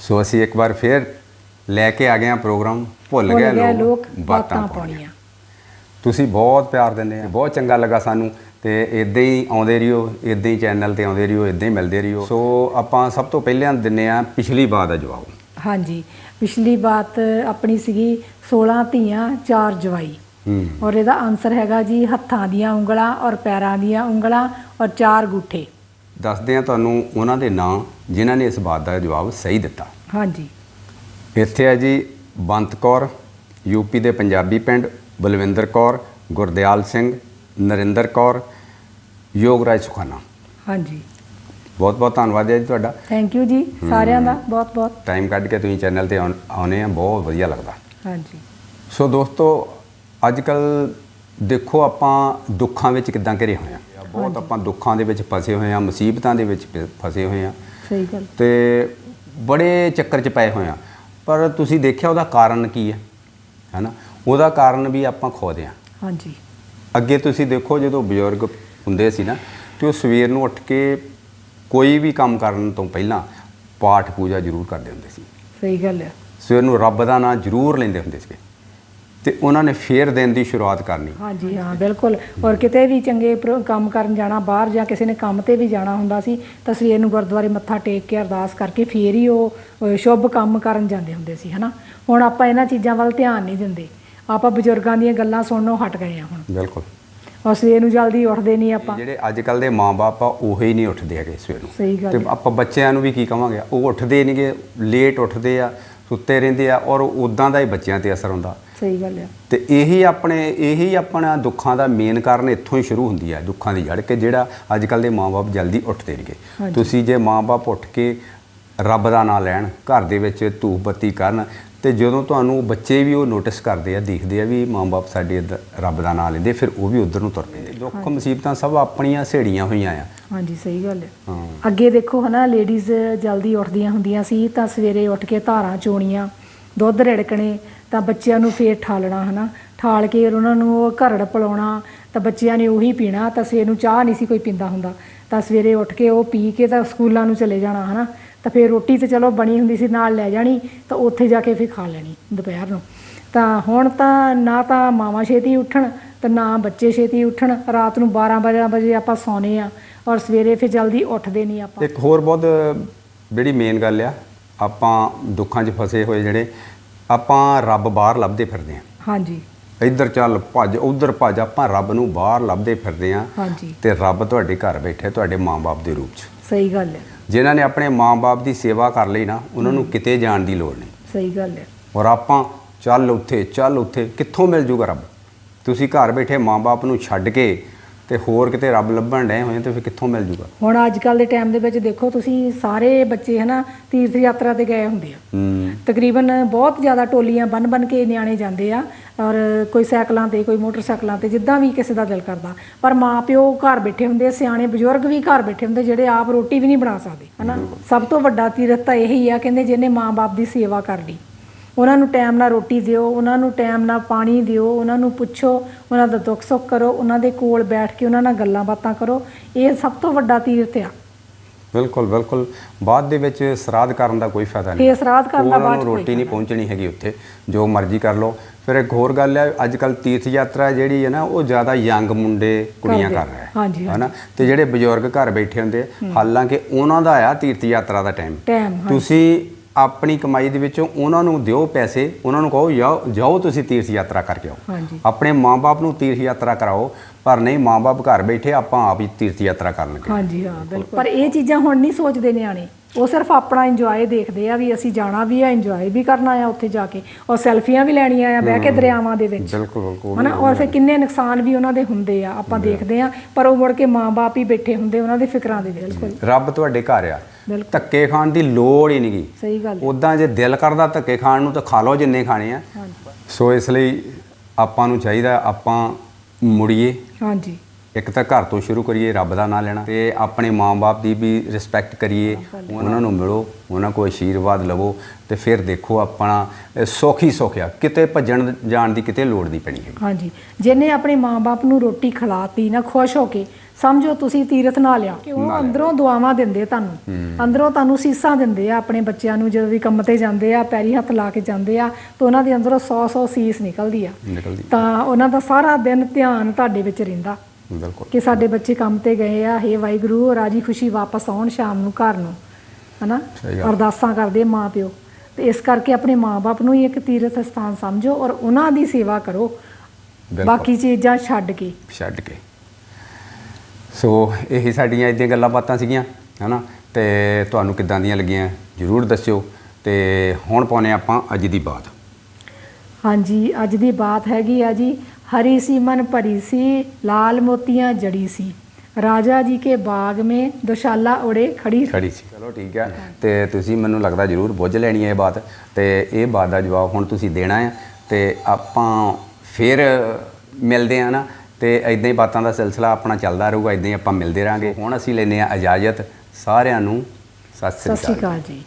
ਸੋ ਅਸੀਂ ਇੱਕ ਵਾਰ ਫੇਰ ਲੈ ਕੇ ਆ ਗਏ ਹਾਂ ਪ੍ਰੋਗਰਾਮ ਭੁੱਲ ਗਏ ਲੋਕ ਬਾਤਾਂ ਪਾਉਣੀਆਂ। ਤੁਸੀਂ ਬਹੁਤ ਪਿਆਰ ਦਿੰਦੇ ਆ ਬਹੁਤ ਚੰਗਾ ਲੱਗਾ ਸਾਨੂੰ ਤੇ ਇਦਾਂ ਹੀ ਆਉਂਦੇ ਰਹੀਓ ਇਦਾਂ ਹੀ ਚੈਨਲ ਤੇ ਆਉਂਦੇ ਰਹੀਓ ਇਦਾਂ ਹੀ ਮਿਲਦੇ ਰਹੀਓ ਸੋ ਆਪਾਂ ਸਭ ਤੋਂ ਪਹਿਲਾਂ ਦਿੰਨੇ ਆ ਪਿਛਲੀ ਬਾਤ ਦਾ ਜਵਾਬ। ਹਾਂਜੀ ਪਿਛਲੀ ਬਾਤ ਆਪਣੀ ਸੀਗੀ 16 ਧੀਆਂ 4 ਜਵਾਈ। ਔਰ ਇਹਦਾ ਆਨਸਰ ਹੈਗਾ ਜੀ ਹੱਥਾਂ ਦੀਆਂ ਉਂਗਲਾਂ ਔਰ ਪੈਰਾਂ ਦੀਆਂ ਉਂਗਲਾਂ ਔਰ ਚਾਰ ਗੁੱਠੇ। ਦੱਸਦੇ ਆ ਤੁਹਾਨੂੰ ਉਹਨਾਂ ਦੇ ਨਾਂ ਜਿਨ੍ਹਾਂ ਨੇ ਇਸ ਬਾਤ ਦਾ ਜਵਾਬ ਸਹੀ ਦਿੱਤਾ। ਹਾਂਜੀ। ਇੱਥੇ ਹੈ ਜੀ ਬੰਤ ਕੌਰ ਯੂਪੀ ਦੇ ਪੰਜਾਬੀ ਪਿੰਡ ਬਲਵਿੰਦਰ ਕੌਰ ਗੁਰਦਿਆਲ ਸਿੰਘ ਨਰਿੰਦਰ ਕੌਰ ਯੋਗਰਾਜ ਸੁਖਾਨਾ। ਹਾਂਜੀ। ਬਹੁਤ ਬਹੁਤ ਧੰਨਵਾਦ ਹੈ ਜੀ ਤੁਹਾਡਾ। ਥੈਂਕ ਯੂ ਜੀ ਸਾਰਿਆਂ ਦਾ ਬਹੁਤ ਬਹੁਤ ਟਾਈਮ ਕੱਢ ਕੇ ਤੁਸੀਂ ਚੈਨਲ ਤੇ ਆਉਨੇ ਆ ਬਹੁਤ ਵਧੀਆ ਲੱਗਦਾ। ਹਾਂਜੀ। ਸੋ ਦੋਸਤੋ ਅੱਜ ਕੱਲ ਦੇਖੋ ਆਪਾਂ ਦੁੱਖਾਂ ਵਿੱਚ ਕਿੱਦਾਂ ਘਿਰੇ ਹੋਏ ਆ। ਬਹੁਤ ਆਪਾਂ ਦੁੱਖਾਂ ਦੇ ਵਿੱਚ ਫਸੇ ਹੋਏ ਆ ਮੁਸੀਬਤਾਂ ਦੇ ਵਿੱਚ ਫਸੇ ਹੋਏ ਆ ਸਹੀ ਗੱਲ। ਤੇ ਬੜੇ ਚੱਕਰ 'ਚ ਪਏ ਹੋਏ ਆ ਪਰ ਤੁਸੀਂ ਦੇਖਿਆ ਉਹਦਾ ਕਾਰਨ ਕੀ ਹੈ? ਹੈਨਾ? ਉਹਦਾ ਕਾਰਨ ਵੀ ਆਪਾਂ ਖੋਦੇ ਆ ਹਾਂਜੀ। ਅੱਗੇ ਤੁਸੀਂ ਦੇਖੋ ਜਦੋਂ ਬਜ਼ੁਰਗ ਹੁੰਦੇ ਸੀ ਨਾ ਤੇ ਉਹ ਸਵੇਰ ਨੂੰ ਉੱਠ ਕੇ ਕੋਈ ਵੀ ਕੰਮ ਕਰਨ ਤੋਂ ਪਹਿਲਾਂ ਪਾਠ ਪੂਜਾ ਜ਼ਰੂਰ ਕਰਦੇ ਹੁੰਦੇ ਸੀ। ਸਹੀ ਗੱਲ ਹੈ। ਸਵੇਰ ਨੂੰ ਰੱਬ ਦਾ ਨਾਮ ਜ਼ਰੂਰ ਲੈਂਦੇ ਹੁੰਦੇ ਸੀ ਤੇ ਉਹਨਾਂ ਨੇ ਫੇਰ ਦਿਨ ਦੀ ਸ਼ੁਰੂਆਤ ਕਰਨੀ। ਹਾਂਜੀ ਹਾਂ ਬਿਲਕੁਲ। ਔਰ ਕਿਤੇ ਵੀ ਚੰਗੇ ਪ੍ਰੋ- ਕੰਮ ਕਰਨ ਜਾਣਾ ਬਾਹਰ ਜਾਂ ਕਿਸੇ ਨੇ ਕੰਮ ਤੇ ਵੀ ਜਾਣਾ ਹੁੰਦਾ ਸੀ ਤਾਂ ਸਵੇਰ ਨੂੰ ਗੁਰਦੁਆਰੇ ਮੱਥਾ ਟੇਕ ਕੇ ਅਰਦਾਸ ਕਰਕੇ ਫੇਰ ਹੀ ਉਹ ਅ, ਸ਼ੁਭ ਕੰਮ ਕਰਨ ਜਾਂਦੇ ਹੁੰਦੇ ਸੀ ਹਨਾ? ਹੁਣ ਆਪਾਂ ਇਹਨਾਂ ਚੀਜ਼ਾਂ ਵੱਲ ਧਿਆਨ ਨਹੀਂ ਦਿੰਦੇ। ਆਪਾਂ ਬਜ਼ੁਰਗਾਂ ਦੀਆਂ ਗੱਲਾਂ ਸੁਣਨੋਂ ਹਟ ਗਏ ਆ ਹੁਣ। ਬਿਲਕੁਲ। ਔਰ ਸਵੇਰ ਨੂੰ ਜਲਦੀ ਉੱਠਦੇ ਨਹੀਂ ਆਪਾਂ। ਜਿਹੜੇ ਅੱਜ ਕੱਲ ਦੇ ਮਾਪੇ ਆ ਉਹ ਹੀ ਨਹੀਂ ਉੱਠਦੇ ਹੈਗੇ ਸਵੇਰ ਨੂੰ। ਸਹੀ ਗੱਲ ਤੇ ਹੈ। ਆਪਾਂ ਬੱਚਿਆਂ ਨੂੰ ਵੀ ਕੀ ਕਵਾਂਗੇ ਉਹ ਉੱਠਦੇ ਨਹੀਂਗੇ ਲੇਟ ਉੱਠਦੇ ਆ ਸੁੱਤੇ ਰਹਿੰਦੇ ਆ ਔਰ ਉਦਾਂ ਦਾ ਹੀ ਬੱਚਿਆਂ ਤੇ ਅਸਰ ਹੁੰਦਾ। ਸਹੀ ਗੱਲ ਹੈ ਤੇ ਇਹੀ ਆਪਣੇ ਇਹੀ ਆਪਣਾ ਦੁੱਖਾਂ ਦਾ ਮੇਨ ਕਾਰਨ ਇੱਥੋਂ ਹੀ ਸ਼ੁਰੂ ਹੁੰਦੀ ਹੈ ਦੁੱਖਾਂ ਦੀ ਜੜ ਕਿ ਜਿਹੜਾ ਅੱਜ ਕੱਲ ਦੇ ਮਾਪੇ ਜਲਦੀ ਉੱਠਦੇ ਨਹੀਂਗੇ ਹਾਂਜੀ। ਤੁਸੀਂ ਜੇ ਮਾਪੇ ਉੱਠ ਕੇ ਰੱਬ ਦਾ ਨਾਮ ਲੈਣ ਘਰ ਦੇ ਵਿੱਚ ਧੂਪ ਬੱਤੀ ਕਰਨ ਤੇ ਜਦੋਂ ਤੁਹਾਨੂੰ ਬੱਚੇ ਵੀ ਉਹ ਨੋਟਿਸ ਕਰਦੇ ਆ ਦੇਖਦੇ ਆ ਵੀ ਮਾਪੇ ਸਾਡੇ ਰੱਬ ਦਾ ਨਾਮ ਲੈਂਦੇ ਫਿਰ ਉਹ ਵੀ ਉਧਰ ਨੂੰ ਤੁਰ ਪੈਂਦੇ। ਦੁੱਖ ਮੁਸੀਬਤਾਂ ਸਭ ਆਪਣੀਆਂ ਸੇੜੀਆਂ ਹੋਈਆਂ ਆ। ਹਾਂਜੀ ਸਹੀ ਗੱਲ ਹਾਂ। ਅੱਗੇ ਦੇਖੋ ਹਨਾ ਲੇਡੀਜ਼ ਜਲਦੀ ਉੱਠਦੀਆਂ ਹੁੰਦੀਆਂ ਸੀ ਤਾਂ ਸਵੇਰੇ ਉੱਠ ਕੇ ਧਾਰਾਂ ਚੋਣੀਆਂ ਦੁੱਧ ਰਿੜਕਣੇ, ਤਾਂ ਬੱਚਿਆਂ ਨੂੰ ਫੇਰ ਠਾਲਣਾ, ਹਨਾ? ਠਾਲ ਕੇ ਉਹਨਾਂ ਨੂੰ ਉਹ ਘਰੜ ਪਿਲਾਉਣਾ, ਤਾਂ ਬੱਚਿਆਂ ਨੇ ਉਹੀ ਪੀਣਾ, ਤਾਂ ਸਵੇਰ ਨੂੰ ਚਾਹ ਨਹੀਂ ਸੀ ਕੋਈ ਪੀਂਦਾ ਹੁੰਦਾ। ਤਾਂ ਸਵੇਰੇ ਉੱਠ ਕੇ ਉਹ ਪੀ ਕੇ ਤਾਂ ਸਕੂਲਾਂ ਨੂੰ ਚਲੇ ਜਾਣਾ, ਹਨਾ? ਤਾਂ ਫੇਰ ਰੋਟੀ ਤੇ ਚਲੋ ਬਣੀ ਹੁੰਦੀ ਸੀ, ਨਾਲ ਲੈ ਜਾਣੀ, ਤਾਂ ਉੱਥੇ ਜਾ ਕੇ ਫੇਰ ਖਾ ਲੈਣੀ ਦੁਪਹਿਰ ਨੂੰ। ਤਾਂ ਹੁਣ ਤਾਂ ਨਾ ਤਾਂ ਮਾਵਾਂ ਛੇਤੀ ਉੱਠਣ, ਤੇ ਨਾ ਬੱਚੇ ਛੇਤੀ ਉੱਠਣ। ਰਾਤ ਨੂੰ 12 ਵਜੇ ਵਜੇ ਆਪਾਂ ਸੌਂਦੇ ਆ ਔਰ ਸਵੇਰੇ ਫਿਰ ਜਲਦੀ ਉੱਠਦੇ ਨਹੀਂ ਆਪਾਂ। ਇੱਕ ਹੋਰ ਬਹੁਤ ਜਿਹੜੀ ਮੇਨ ਗੱਲ ਆ ਆਪਾਂ ਦੁੱਖਾਂ 'ਚ ਫਸੇ ਹੋਏ ਜਿਹੜੇ ਆਪਾਂ ਰੱਬ ਬਾਹਰ ਲੱਭਦੇ ਫਿਰਦੇ ਆ ਹਾਂਜੀ। ਇੱਧਰ ਚੱਲ ਭੱਜ ਉੱਧਰ ਭੱਜ ਆਪਾਂ ਰੱਬ ਨੂੰ ਬਾਹਰ ਲੱਭਦੇ ਫਿਰਦੇ ਆ ਹਾਂਜੀ। ਤੇ ਰੱਬ ਤੁਹਾਡੇ ਘਰ ਬੈਠੇ ਤੁਹਾਡੇ ਮਾਂ-ਬਾਪ ਦੇ ਰੂਪ 'ਚ। ਸਹੀ ਗੱਲ ਹੈ। ਜਿਨ੍ਹਾਂ ਨੇ ਆਪਣੇ ਮਾਂ-ਬਾਪ ਦੀ ਸੇਵਾ ਕਰ ਲਈ ਨਾ ਉਹਨਾਂ ਨੂੰ ਕਿਤੇ ਜਾਣ ਦੀ ਲੋੜ ਨਹੀਂ। ਸਹੀ ਗੱਲ ਹੈ। ਔਰ ਆਪਾਂ ਚੱਲ ਉੱਥੇ ਚੱਲ ਉੱਥੇ ਕਿੱਥੋਂ ਮਿਲ ਜੂਗਾ ਰੱਬ? ਤੁਸੀਂ ਘਰ ਬੈਠੇ ਮਾਂ-ਬਾਪ ਨੂੰ ਛੱਡ ਕੇ ਤੇ ਹੋਰ ਕਿਤੇ ਰੱਬ ਲੱਭਣ ਡਏ ਹੋਏ ਤੇ ਫਿਰ ਕਿੱਥੋਂ ਮਿਲ ਜੂਗਾ? ਹੁਣ ਅੱਜ ਕੱਲ ਦੇ ਟਾਈਮ ਦੇ ਵਿੱਚ ਦੇਖੋ ਤੁਸੀਂ ਸਾਰੇ ਬੱਚੇ ਹਨਾ ਤੀਰਥ ਯਾਤਰਾ ਤੇ ਗਏ ਹੁੰਦੇ ਆ। ਹੂੰ। ਤਕਰੀਬਨ ਬਹੁਤ ਜ਼ਿਆਦਾ ਟੋਲੀਆਂ ਬਨ ਬਨ ਕੇ ਨਿਆਣੇ ਜਾਂਦੇ ਆ ਔਰ ਕੋਈ ਸਾਈਕਲਾਂ ਤੇ ਕੋਈ ਮੋਟਰਸਾਈਕਲਾਂ ਤੇ ਜਿੱਦਾਂ ਵੀ ਕਿਸੇ ਦਾ ਦਿਲ ਕਰਦਾ। ਪਰ ਮਾਪਿਓ ਘਰ ਬੈਠੇ ਹੁੰਦੇ ਸਿਆਣੇ ਬਜ਼ੁਰਗ ਵੀ ਘਰ ਬੈਠੇ ਹੁੰਦੇ ਜਿਹੜੇ ਆਪ ਰੋਟੀ ਵੀ ਨਹੀਂ ਬਣਾ ਸਕਦੇ ਹਨਾ। ਸਭ ਤੋਂ ਵੱਡਾ ਤੀਰਥ ਤਾਂ ਇਹੀ ਆ ਕਹਿੰਦੇ ਜਿਹਨੇ ਮਾਂ-ਬਾਪ ਦੀ ਸੇਵਾ ਕਰ ਲਈ। ਉਹਨਾਂ ਨੂੰ ਟਾਈਮ ਨਾਲ ਰੋਟੀ ਦਿਓ ਉਹਨਾਂ ਨੂੰ ਟਾਈਮ ਨਾਲ ਪਾਣੀ ਦਿਓ ਉਹਨਾਂ ਨੂੰ ਪੁੱਛੋ ਉਹਨਾਂ ਦਾ ਦੁੱਖ ਸੁੱਖ ਕਰੋ ਉਹਨਾਂ ਦੇ ਕੋਲ ਬੈਠ ਕੇ ਉਹਨਾਂ ਨਾਲ ਗੱਲਾਂ ਬਾਤਾਂ ਕਰੋ। ਇਹ ਸਭ ਤੋਂ ਵੱਡਾ ਤੀਰਥ ਆ। ਬਿਲਕੁਲ ਬਿਲਕੁਲ। ਬਾਅਦ ਦੇ ਵਿੱਚ ਸਰਾਧ ਕਰਨ ਦਾ ਕੋਈ ਫਾਇਦਾ ਨਹੀਂ। ਫੇਰ ਸਰਾਧ ਕਰਨ ਦਾ ਬਾਅਦ ਰੋਟੀ ਨਹੀਂ ਪਹੁੰਚਣੀ ਹੈਗੀ ਉੱਥੇ ਜੋ ਮਰਜ਼ੀ ਕਰ ਲਓ। ਫਿਰ ਇੱਕ ਹੋਰ ਗੱਲ ਹੈ ਅੱਜ ਕੱਲ ਤੀਰਥ ਯਾਤਰਾ ਜਿਹੜੀ ਹੈ ਨਾ ਉਹ ਜ਼ਿਆਦਾ ਯੰਗ ਮੁੰਡੇ ਕੁੜੀਆਂ। ਕਰ ਰਹੇ ਹਾਂਜੀ, ਹਨਾ? ਤੇ ਜਿਹੜੇ ਬਜ਼ੁਰਗ ਘਰ ਬੈਠੇ ਹੁੰਦੇ ਹਾਲਾਂਕਿ ਉਹਨਾਂ ਦਾ ਆ ਤੀਰਥ ਯਾਤਰਾ ਦਾ ਟਾਈਮ। ਹਾਂ ਤੁਸੀਂ ਆਪਣੀ ਕਮਾਈ ਦੇ ਵਿੱਚੋਂ ਉਹਨਾਂ ਨੂੰ ਦਿਓ ਪੈਸੇ ਉਹਨਾਂ ਨੂੰ ਕਹੋ ਜਾਓ ਜਾਓ ਤੁਸੀਂ ਤੀਰਥ ਯਾਤਰਾ ਕਰਕੇ ਆਓ। ਆਪਣੇ ਮਾਪੇ ਨੂੰ ਤੀਰਥ ਯਾਤਰਾ ਕਰਾਓ ਪਰ ਨਹੀਂ ਮਾਪੇ ਘਰ ਬੈਠੇ ਆਪਾਂ ਆਪ ਹੀ ਤੀਰਥ ਯਾਤਰਾ ਕਰਨ ਲੱਗੇ। ਹਾਂਜੀ ਹਾਂ ਬਿਲਕੁਲ। ਪਰ ਇਹ ਚੀਜ਼ਾਂ ਹੁਣ ਨਹੀਂ ਸੋਚਦੇ ਨਿਆਣੇ। ਉਹ ਸਿਰਫ ਆਪਣਾ ਇੰਜੋਏ ਦੇਖਦੇ ਆ ਵੀ ਅਸੀਂ ਜਾਣਾ ਵੀ ਆ ਇੰਜੋਏ ਵੀ ਕਰਨਾ ਆ ਉੱਥੇ ਜਾ ਕੇ। ਔਰ ਸੈਲਫੀਆਂ ਵੀ ਲੈਣੀਆਂ ਆ ਬਹਿ ਕੇ ਦਰਿਆਵਾਂ ਦੇ ਵਿੱਚ। ਬਿਲਕੁਲ ਬਿਲਕੁਲ ਹਨਾ? ਔਰ ਫਿਰ ਕਿੰਨੇ ਨੁਕਸਾਨ ਵੀ ਉਹਨਾਂ ਦੇ ਹੁੰਦੇ ਆ ਆਪਾਂ ਦੇਖਦੇ ਆ। ਪਰ ਉਹ ਮੁੜ ਕੇ ਮਾਂ-ਬਾਪ ਹੀ ਬੈਠੇ ਹੁੰਦੇ ਉਹਨਾਂ ਦੇ ਫਿਕਰਾਂ ਦੇ ਬਿਲਕੁਲ। ਰੱਬ ਤੁਹਾਡੇ ਘਰ ਆ। ਧੱਕੇ ਖਾਣ ਦੀ ਲੋੜ ਹੀ ਨਹੀਂਗੀ ਸਹੀ ਗੱਲ। ਉਦਾਂ ਜੇ ਦਿਲ ਕਰਦਾ ਧੱਕੇ ਖਾਣ ਨੂੰ ਤਾਂ ਖਾ ਲਓ ਜਿੰਨੇ ਖਾਣੇ ਆ। ਹਾਂਜੀ। ਸੋ ਇਸ ਲਈ ਆਪਾਂ ਨੂੰ ਚਾਹੀਦਾ ਆਪਾਂ ਮੁੜੀਏ। ਹਾਂਜੀ। ਇੱਕ ਤਾਂ ਘਰ ਤੋਂ ਸ਼ੁਰੂ ਕਰੀਏ ਰੱਬ ਦਾ ਨਾਮ ਲੈਣਾ ਤੇ ਆਪਣੇ ਮਾਂ-ਬਾਪ ਦੀ ਵੀ ਰਿਸਪੈਕਟ ਕਰੀਏ ਉਹਨਾਂ ਨੂੰ ਮਿਲੋ ਉਹਨਾਂ ਕੋਲ ਆਸ਼ੀਰਵਾਦ ਲਵੋ ਤੇ ਫਿਰ ਦੇਖੋ ਆਪਣਾ ਸੁੱਖ ਹੀ ਸੁੱਖ ਆ ਕਿਤੇ ਭੱਜਣ ਜਾਣ ਦੀ ਕਿਤੇ ਲੋੜ ਨਹੀਂ ਪੈਣੀ ਹੈ ਹਾਂਜੀ ਜਿਹਨੇ ਆਪਣੇ ਮਾਂ-ਬਾਪ ਨੂੰ ਰੋਟੀ ਖਿਲਾਤੀ ਨਾ ਖੁਸ਼ ਹੋ ਕੇ ਸਮਝੋ ਤੁਸੀਂ ਤੀਰਥ ਨਾ ਲਿਆ ਕਿ ਉਹ ਅੰਦਰੋਂ ਦੁਆਵਾਂ ਦਿੰਦੇ ਤੁਹਾਨੂੰ ਅੰਦਰੋਂ ਤੁਹਾਨੂੰ ਸੀਸਾਂ ਦਿੰਦੇ ਆ ਆਪਣੇ ਬੱਚਿਆਂ ਨੂੰ ਜਦੋਂ ਵੀ ਕੰਮ ਤੇ ਜਾਂਦੇ ਆ ਪੈਰੀ ਹੱਥ ਲਾ ਕੇ ਜਾਂਦੇ ਆ ਤਾਂ ਉਹਨਾਂ ਦੇ ਅੰਦਰੋਂ 100 100 ਸੀਸ ਨਿਕਲਦੀ ਆ। ਤਾਂ ਉਹਨਾਂ ਦਾ ਸਾਰਾ ਦਿਨ ਧਿਆਨ ਤੁਹਾਡੇ ਵਿੱਚ ਰਹਿੰਦਾ। ਬਿਲਕੁਲ। ਕਿ ਸਾਡੇ ਬੱਚੇ ਕੰਮ ਤੇ ਗਏ ਆ ਹੇ ਵਾਹਿਗੁਰੂ ਰਾਜੀ ਖੁਸ਼ੀ ਵਾਪਸ ਆਉਣ ਸ਼ਾਮ ਨੂੰ ਘਰ ਨੂੰ ਹਨਾ। ਅਰਦਾਸਾਂ ਕਰਦੇ ਮਾਂ ਪਿਓ। ਤੇ ਇਸ ਕਰਕੇ ਆਪਣੇ ਮਾਪੇ ਨੂੰ ਹੀ ਇੱਕ ਤੀਰਥ ਸਥਾਨ ਸਮਝੋ ਔਰ ਉਹਨਾਂ ਦੀ ਸੇਵਾ ਕਰੋ। ਬਾਕੀ ਚੀਜ਼ਾਂ ਛੱਡ ਕੇ। ਛੱਡ ਕੇ। ਸੋ ਇਹੀ ਸਾਡੀਆਂ ਇਦਾਂ ਗੱਲਾਂ ਬਾਤਾਂ ਸੀਗੀਆਂ ਹਨਾ? ਤੇ ਤੁਹਾਨੂੰ ਕਿੱਦਾਂ ਦੀਆਂ ਲੱਗੀਆਂ ਜਰੂਰ ਦੱਸਿਓ। ਤੇ ਹੁਣ ਪਾਉਨੇ ਆਪਾਂ ਅੱਜ ਦੀ ਬਾਤ। ਹਾਂਜੀ ਅੱਜ ਦੀ ਬਾਤ ਹੈਗੀ ਆ ਜੀ ਹਰੀ ਸੀ ਮਨ ਭਰੀ ਸੀ ਲਾਲ ਮੋਤੀਆਂ ਜੜੀ ਸੀ। ਰਾਜਾ ਜੀ ਕੇ ਬਾਗ ਮੇ ਦੁਸ਼ਾਲਾ ਉੜੇ ਖੜੀ ਖੜੀ ਸੀ। ਚਲੋ ਠੀਕ ਹੈ। ਤੇ ਤੁਸੀਂ ਮੈਨੂੰ ਲੱਗਦਾ ਜਰੂਰ ਬੁੱਝ ਲੈਣੀ ਹੈ ਇਹ ਬਾਤ। ਤੇ ਇਹ ਬਾਤ ਦਾ ਜਵਾਬ ਹੁਣ ਤੁਸੀਂ ਦੇਣਾ ਹੈ। ਤੇ ਆਪਾਂ ਫਿਰ ਮਿਲਦੇ ਆ ਨਾ। ਤੇ ਇਦਾਂ ਹੀ ਬਾਤਾਂ ਦਾ ਸਿਲਸਿਲਾ ਆਪਣਾ ਚੱਲਦਾ ਰਹੂਗਾ। ਇਦਾਂ ਹੀ ਆਪਾਂ ਮਿਲਦੇ ਰਾਂਗੇ ਹੁਣ ਅਸੀਂ ਲੈਨੇ ਆ ਇਜਾਜ਼ਤ। ਸਾਰਿਆਂ ਨੂੰ ਸਤਿ ਸ੍ਰੀ ਅਕਾਲ ਜੀ।